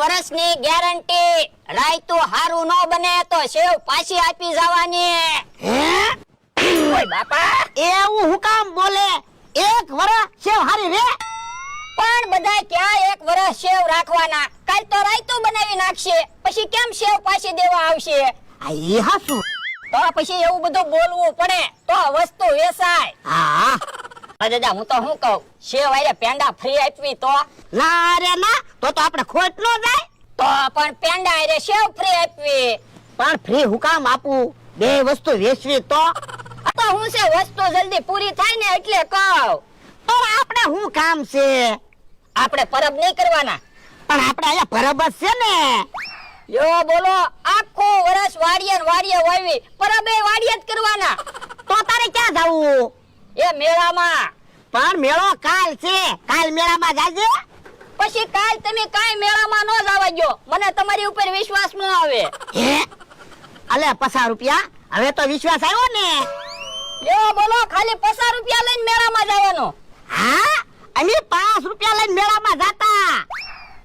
વર્ષની ગેરંટી રાયતું હારું ન બને તો સેવ પાછી આપી જવાની. હે? ઓય બાપા. એવું હું કામ બોલે? એક વરસ સેવ હારી રે? પણ બધા ક્યાં એક વર્ષ સેવ રાખવાના? કાલ તો રાયતું બનાવી નાખશે. પછી કેમ સેવ પાછી દેવા આવશે? આ હા હાસુ. તો પછી એવું બધું બોલવું પડે. તો આ વસ્તુ વેસાય. હા. દાદા હું તો શું કહું છે વાયરે પેંડા ફ્રી આપવી તો ના રે ના તો તો આપણે ખોટ જાય તો પણ પેંડા આરે સેવ ફ્રી આપવી. પણ ફ્રી હું કામ આપું બે વસ્તુ વેચવી? તો તો હું છે વસ્તુ જલ્દી પૂરી થાય ને એટલે કહું. તો આપણે શું કામ છે આપણે પરબ નહીં કરવાના. પણ આપણે અહીંયા પરબ જ છે ને યો બોલો આખો વર્ષ વાડિયે વાડીએ વાવી પરબે વાડીએ જ કરવાના. તો તારે ક્યાં જવું? એ મેળામાં. પણ મેળો કાલ છે. કાલ મેળામાં જાજે? પછી કાલ તમે કાઈ મેળામાં ન જવા ગયો મને તમારી ઉપર વિશ્વાસ ન આવે. હે? અલે પચાસ રૂપિયા? હવે તો વિશ્વાસ આવ્યો ને. યો બોલો ખાલી પચાસ રૂપિયા લઈને મેળામાં જવાનું. હા? અમે પાંચ રૂપિયા લઈને મેળામાં જાતા.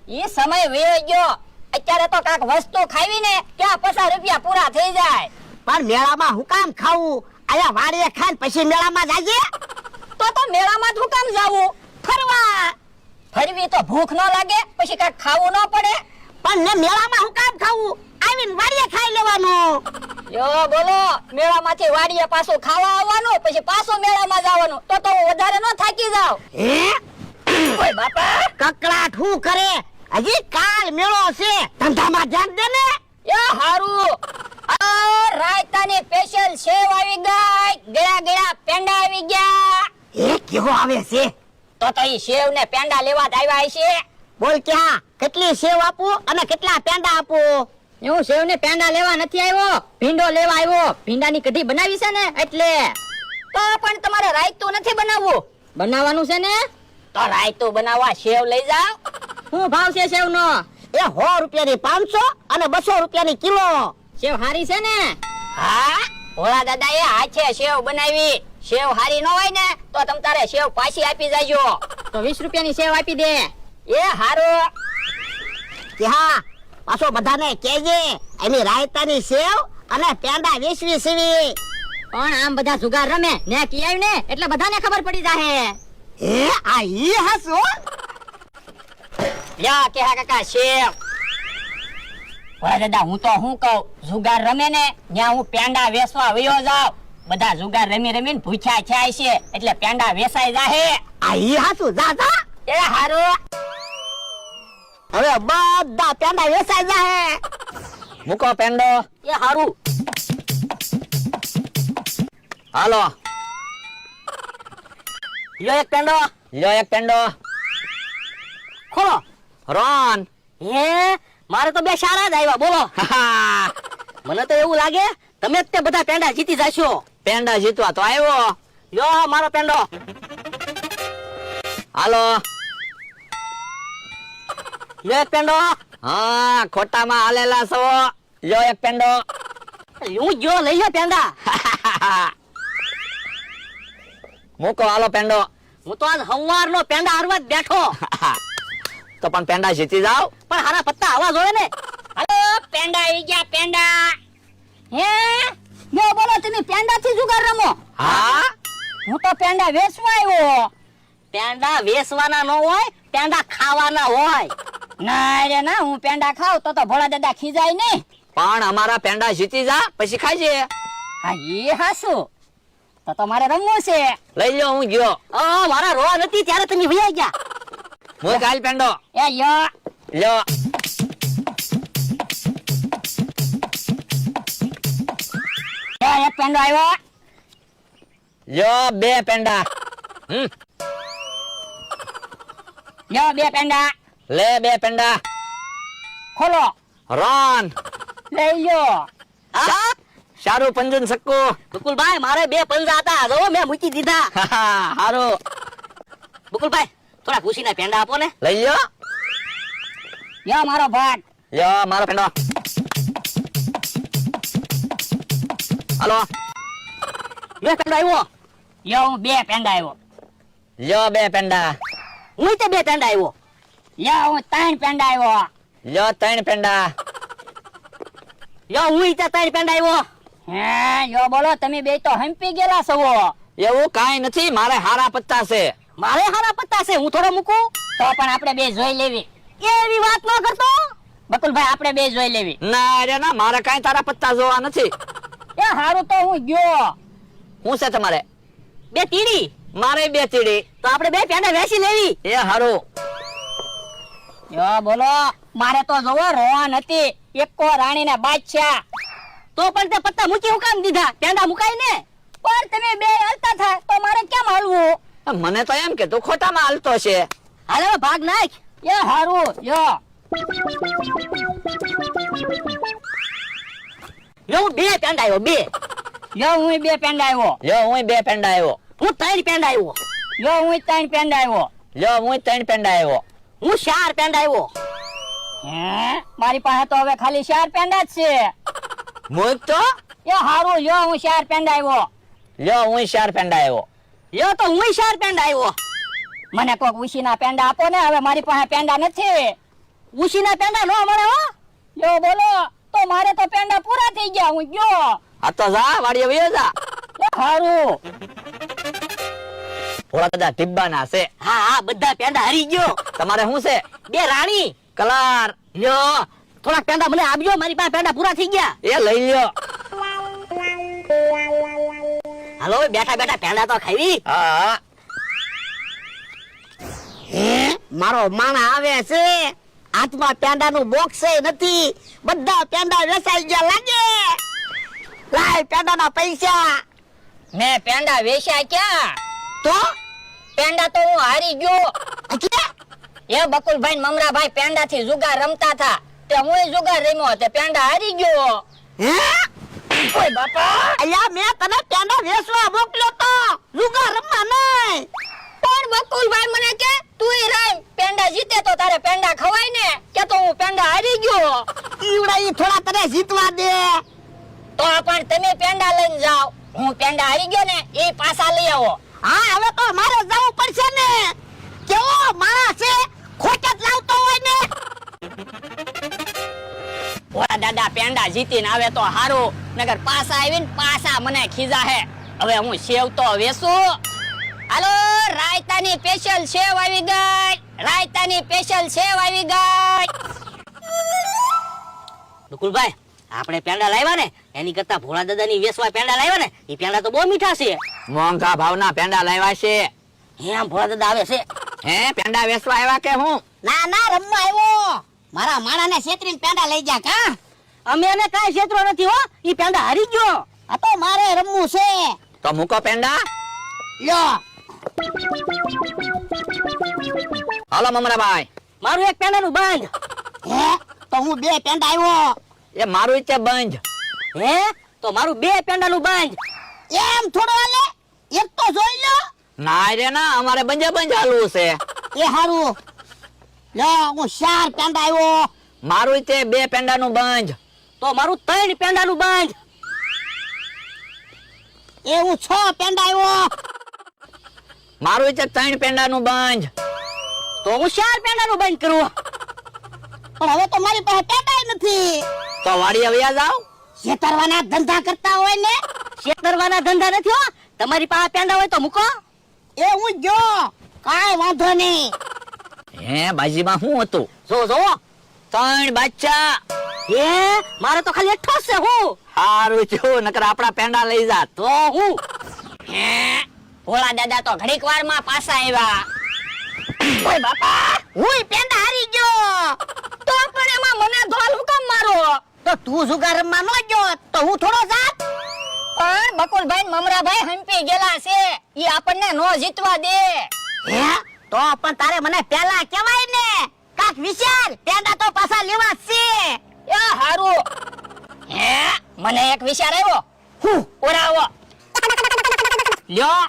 એ સમય વયો ગયો. અત્યારે તો કાક વસ્તુ ખાવી ને ત્યાં પચાસ રૂપિયા પૂરા થઈ જાય? પણ મેળામાં હું કામ ખાવું? અહીંયા વાડીએ ખાઈને પછી મેળામાં જાજે? તો તો મેળામાં હું કામ જાવું? ફરવા. ફરવી તો ભૂખ ન લાગે પછી કાંઈક ખાવું ન પડે. પણ ને મેળામાં હું કામ ખાવું? આવીને વાડીએ ખાઈ લેવાનું. યો બોલો મેળામાંથી વાડીએ પાછું ખાવા આવવાનું પછી પાછું મેળામાં જવાનું? તો તો વધારે ન થાકી જાવ હે? ઓય બાપા. કકડાટ હું કરે? હજી કાલ મેળો છે. ધંધામાં ધ્યાન દે ને. યો હારું. આ રાયતાની સ્પેશિયલ સેવ આવી ગઈ. ગયા ગયા પેંડા આવી ગયા. એ કેવો આવે છે? તો તો ઈ સેવ ને પેંડા લેવા જ આવ્યા છે બોલ ક્યાં? કેટલી સેવ આપું અને કેટલા પેંડા આપું? હું સેવ ને પેંડા લેવા નથી આવ્યો. ભીંડો લેવા આવ્યો. ભીંડાની કઢી બનાવી છે ને એટલે. તો પણ તમારે રાયતું નથી બનાવવું. બનાવવાનું છે ને? તો રાયતું બનાવવા સેવ લઈ જાવ શું ભાવ છે સેવ નો એ સો રૂપિયાની પાંચસો અને બસો રૂપિયાની કિલો. સેવ હારી છે ને? હા? ભોળા દાદા એ હાથે સેવ બનાવી. સેવ હારી ન હોય ને તો તમ તારે સેવ પાછી આપી જાજો. તો વીસ રૂપિયાની સેવ આપી દે. એ હારો. કે હા પાછો બધાને કેજે એની રાયતાની સેવ અને પેંડા વેચવી સીવી. પણ આમ બધા જુગાર રમે. ને કિયાય ને એટલે બધાને ખબર પડી જાહે. એ આ ઈ હસો? કે હા કાકા શેવ ઓય દાદા હું તો હું કહું? જુગાર રમે ને ત્યાં હું પેંડા વેસવા વયો જાવ બધા જુગાર રમી રમીને ભૂખ્યા છાય છે એટલે પેંડા વેસાઈ જાહે. આ ઈ હસુ જા જા. એ હારો. હવે બધા પેંડા વેસાઈ જાહે. મૂકો પેંડો. એ હારું. હાલો. લ્યો એક પેંડો. લ્યો એક પેંડો. ખોલો. રોન. હે? મારે તો બે સારા જ આવ્યા બોલો. મને તો એવું લાગે તમે જ તે બધા પેંડા જીતી જશો. પેંડા જીતવા તો આવ્યો યો મારો પેંડો. હાલો. લ્યો એક પેંડો. હા ખોટામાં હાલેલા છો. લ્યો એક પેંડો. હું જો લઈ લો પેંડા. મૂકો હાલો પેંડો. હું તો આજ હવાર નો પેંડા હરવા જ બેઠો. તો પણ પેંડા જીતી જાવ પણ હારા પત્તા આવા જોવે ને. હલો પેંડા આવી ગયા પેંડા. હે? યો બોલો તમે પેંડા થી જુગાર રમો? હા? હું તો પેંડા વેચવા આવ્યો પેંડા વેચવાના ન હોય પેંડા ખાવાના હોય. ના રે ના હું પેંડા ખાવ તો તો ભોળા દાદા ખીજાય નહીં. પણ અમારા પેંડા જીતી જા પછી ખાજે. હા એ હાસુ. તો તમારે રમવું છે. લઈ લ્યો હું ગયો. ઓ મારા રોવા નથી ત્યારે તમે ભૈયા ગયા. મૂક હાલ પેંડો. એ યો લ્યો. એ એક પેંડો આવ્યો. લ્યો બે પેંડા. હમ. યો બે પેંડા. લે બે પેંડા. ખોલો. રોન. લઈ લ્યો. હા? શારું પંજન સક્કુ. બકુલભાઈ મારે બે પંજા હતા. જો મેં મૂકી દીધા. હારું. બકુલભાઈ થોડા ખુશીના પેંડા આપો ને. લઈ લ્યો. યો મારો ભાટ. યો મારો પેંડો. હલો. બે પેંડા આવ્યો. યો હું બે પેંડા આવ્યો. લ્યો બે પેંડા. હું તે બે પેંડા આવ્યો. યો હું ત્રણ પેંડા આવ્યો. લ્યો ત્રણ પેંડા. યો હું તે ત્રણ પેંડા આવ્યો. હે યો બોલો તમે બે તો હંપી ગયેલા સવો એવું કાઈ નથી મારે હારા પત્તા છે. મારે હારા પત્તા છે હું થોડો મૂકું? તો પણ આપણે બે જોઈ લેવી. એવી વાત ન કરતો? બકુલભાઈ આપણે બે જોઈ લેવી. ના રે ના મારે કાઈ તારા પત્તા જોવા નથી. એ હારું તો હું ગયો. હું છે તમારે? બે તીડી. મારે બે તીડી. તો આપણે બે પેંડા વેસી લેવી. એ હારું. યો બોલો મારે તો જોવો રોવાન હતી એકો રાણી ને બાદશાહ તો પણ તે પત્તા મૂકી હું કામ દીધા? પેંડા મુકાય ને પણ તમે બે હલતા થાય તો મારે કેમ હલવું મને તો એમ કે તું ખોટામાં હાલતો છે. હાલે ભાગ નાખ. એ હારું યો. યો હું બે પેંડા આવ્યો બે. યો હું બે પેંડા આવ્યો યો હું બે પેંડા આવ્યો હું ત્રણ પેંડા આવ્યો યો હું ત્રણ પેંડ આવ્યો યો હું ત્રણ પેંડા આવ્યો હું ચાર પેંડા આવ્યો હે? મારી પાસે તો હવે ખાલી ચાર પેંડા જ છે. મોક તો? એ હારું યો હું ચાર પેંડા આવ્યો યો હું ચાર પેંડા આવ્યો યો તો હું શાર પેંડા આવ્યો મને કોક ઉશીના પેંડા આપો ને હવે મારી પાસે પેંડા નથી. ઉશીના પેંડા નો મળે હો. યો બોલો તો મારે તો પેંડા પૂરા થઈ ગયા હું ગયો. આ તો જા વાડીએ વયો જા. હારું. થોડા બધા ટીબ્બાના છે. હા હા બધા પેંડા હરી ગયો. તમારે શું છે? બે રાણી. કલાર. લ્યો થોડા પેંડા મને આપજો મારી પાસે પેંડા પૂરા થઈ ગયા. એ લઈ લ્યો. હાલો બેઠા બેઠા પેંડા તો ખાવી હા મારો માણા આવે છે. હાથમાં પેંડાનું બોક્સ નથી. બધા પેંડા વેચાઈ ગયા લાગે. લાય પેંડાના પૈસા. મેં પેંડા વેચ્યા ક્યાં? તો? પેંડા તો હું હારી ગયો. એ બકુલભાઈ મમરાભાઈ પેંડા થી જુગાર રમતા હતા. તે હું જુગાર રમ્યો તે પેંડા હારી ગયો. હે? ઓય બાપા? અલ્યા મેં તને પેંડા વેચવા મોકલ્યો તો. જુગાર રમવા નહીં. પણ બકુલભાઈ મને કે તું રમ પેંડા જીતે તો તારે પેંડા ખવાય ને. કે તો હું પેંડા હારી ગયો. ઈવડા ઈ થોડા તને જીતવા દે. તો પણ તમે પેંડા લઈને જાઓ. હું પેંડા હારી ગયો ને એ પાછા લઈ આવો. હા હવે તો મારે જવું પડશે ને. કેવો માણસ છે ખોટ જ લાવતો હોય ને. ઓલા દાદા પેંડા જીતીને આવે તો હારું નગર પાસા આવીને પાસા મને ખીજા હે. હવે હું સેવ તો વેસું હાલો રાયતાની સ્પેશિયલ સેવ આવી ગઈ. રાયતાની સ્પેશિયલ સેવ આવી ગઈ. બકુલભાઈ આપણે પેંડા લાવ્યા ને એની કરતા ભોળા દાદાની વેસવા પેંડા લાવ્યા ને એ પેંડા તો બહુ મીઠા છે. મોંઘા ભાવના પેંડા લાવ્યા છે. હે આમ ભોળા દાદા આવે છે? હે પેંડા વેસવા આવ્યા કે હું? ના ના રમવા આવ્યો. મારા માણાને છેતરીને પેંડા લઈ જા કા? અમે એને કાંઈ છેતરો નથી હો. ઈ પેંડા હારી ગયો. આ તો મારે રમવું છે. તો મૂકો પેંડા. લ્યો. હાલો મમરાભાઈ મારું એક પેંડાનું બંધ. હે? તો હું બે પેંડા આવ્યો એ મારું છે બંધ. હે? તો મારું બે પેંડાનું બંધ. એમ થોડો હાલે? એક તો જોઈ લો ના રે ના અમારે બંજે બંજ હાલવું છે. એ હારું. લો હું ચાર પેંડા આવ્યો મારું તે બે પેંડાનું બંધ. તો મારું ત્રણ પેંડાનું બંધ. એ હું છ પેંડા આવ્યો મારું તે ત્રણ પેંડાનું બંધ. તો હું ચાર પેંડાનું બંધ કરું. પણ હવે તો મારી પાસે પેંડા નથી. તો વાડી હવે જાવ શેતરવાના ધંધા કરતા હોય ને? શેતરવાના ધંધા નથી હો. તમારી પાસે પેંડા હોય તો મૂકો. એ હું જો. કાંઈ વાંધો નહીં. હે બાજીમાં શું હતું? જો જો. ત્રણ બચ્ચા. એ મારે તો ખાલી અઠ્ઠો છે હું. હારું છું નકર આપણા પેંડા લઈ જા. તો હું? હે ભોળા દાદા તો ઘડીક વારમાં પાછા આવ્યા. ઓય બાપા! હું પેંડા હારી ગયો. તો પણ એમાં મને ધોલ હુકમ મારો? તો તું જુગાર રમવા ન ગયો તો હું થોડો જાત. પણ બકુલભાઈ મમરાભાઈ હંપી ગયેલા છે. ઈ આપણને નો જીતવા દે. હે? તો પણ તારે મને પહેલા કહેવાય ને, કાક વિચાર, પેંડા તો પાછા લેવા છે. એ હારું. હે, મને એક વિચાર આવ્યો. હું ઓરાવો. લ્યો,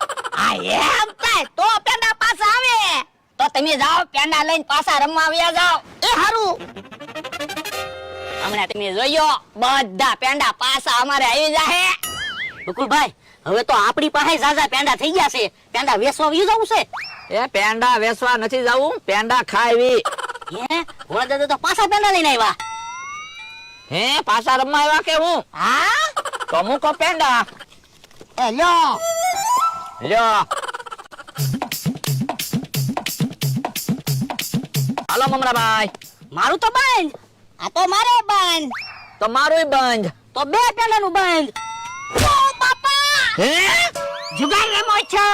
આ એમ કાય તો પેંડા પાછા આવે. તો તમે જાઓ, પેંડા લઈને પાછા રમવા આવ્યા જાઓ. એ હારું. હમણાં તમે જોયો, બધા પેંડા પાછા અમારે આવી જાહે. બકુલભાઈ, હવે તો આપણી પાસે ઝાઝા પેંડા થઈ ગયા છે. પેંડા વેસવા આવી જવું છે? એ પેંડા વેસવા નથી જવું પેંડા ખાવી હે? ભોળા દાદા તો પાછા પેંડા લઈને આવ્યા. હે પાછા રમવા આવ્યા કે હું? હા? તો મૂકો પેંડા. એ લ્યો. લ્યો. હાલો મમરાભાઈ. મારું તો બંધ. આ તો મારે બંધ. તો મારું બંધ. તો બે પેંડાનું બંધ. ઓ બાપા! હે? જુગાર રમો છો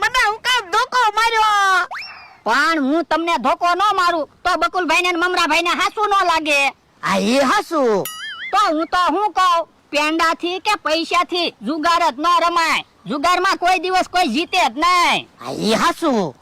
મને હું કામ ધોકો માર્યો પણ હું તમને ધોકો ન મારું તો બકુલભાઈ ને મમરાભાઈ ને હાસુ ન લાગે. આ એ હસુ? તો હું તો હું કહું પેંડા થી કે પૈસા થી જુગાર જ ન રમાય. જુગારમાં કોઈ દિવસ કોઈ જીતે જ નહીં. આ એ હસુ?